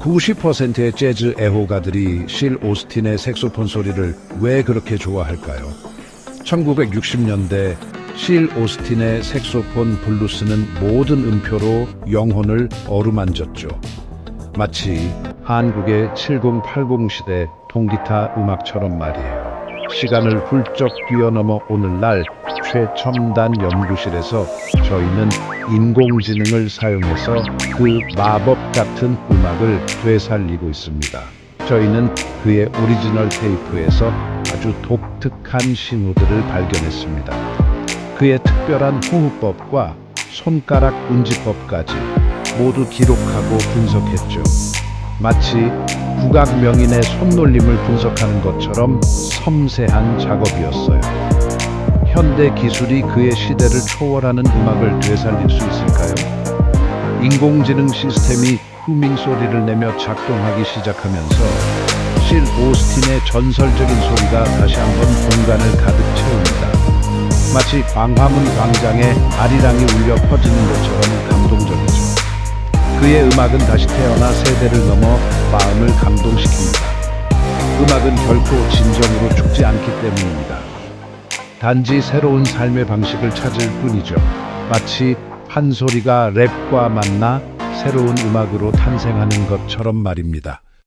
90%의 재즈 애호가들이 실 오스틴의 색소폰 소리를 왜 그렇게 좋아할까요? 1960년대 실 오스틴의 색소폰 블루스는 모든 음표로 영혼을 어루만졌죠. 마치 한국의 7080 시대 통기타 음악처럼 말이에요. 시간을 훌쩍 뛰어넘어 오늘날 최첨단 연구실에서 저희는 인공지능을 사용해서 그 마법 같은 음악을 되살리고 있습니다. 저희는 그의 오리지널 테이프에서 아주 독특한 신호들을 발견했습니다. 그의 특별한 호흡법과 손가락 운지법까지 모두 기록하고 분석했죠. 마치 국악 명인의 손놀림을 분석하는 것처럼 섬세한 작업이었어요. 현대 기술이 그의 시대를 초월하는 음악을 되살릴 수 있을까요? 인공지능 시스템이 후밍 소리를 내며 작동하기 시작하면서 실 오스틴의 전설적인 소리가 다시 한번 공간을 가득 채웁니다. 마치 광화문 광장에 아리랑이 울려 퍼지는 것처럼 감동적이죠. 그의 음악은 다시 태어나 세대를 넘어 마음을 감동시킵니다. 음악은 결코 진정으로 죽지 않기 때문입니다. 단지 새로운 삶의 방식을 찾을 뿐이죠. 마치 한 소리가 랩과 만나 새로운 음악으로 탄생하는 것처럼 말입니다.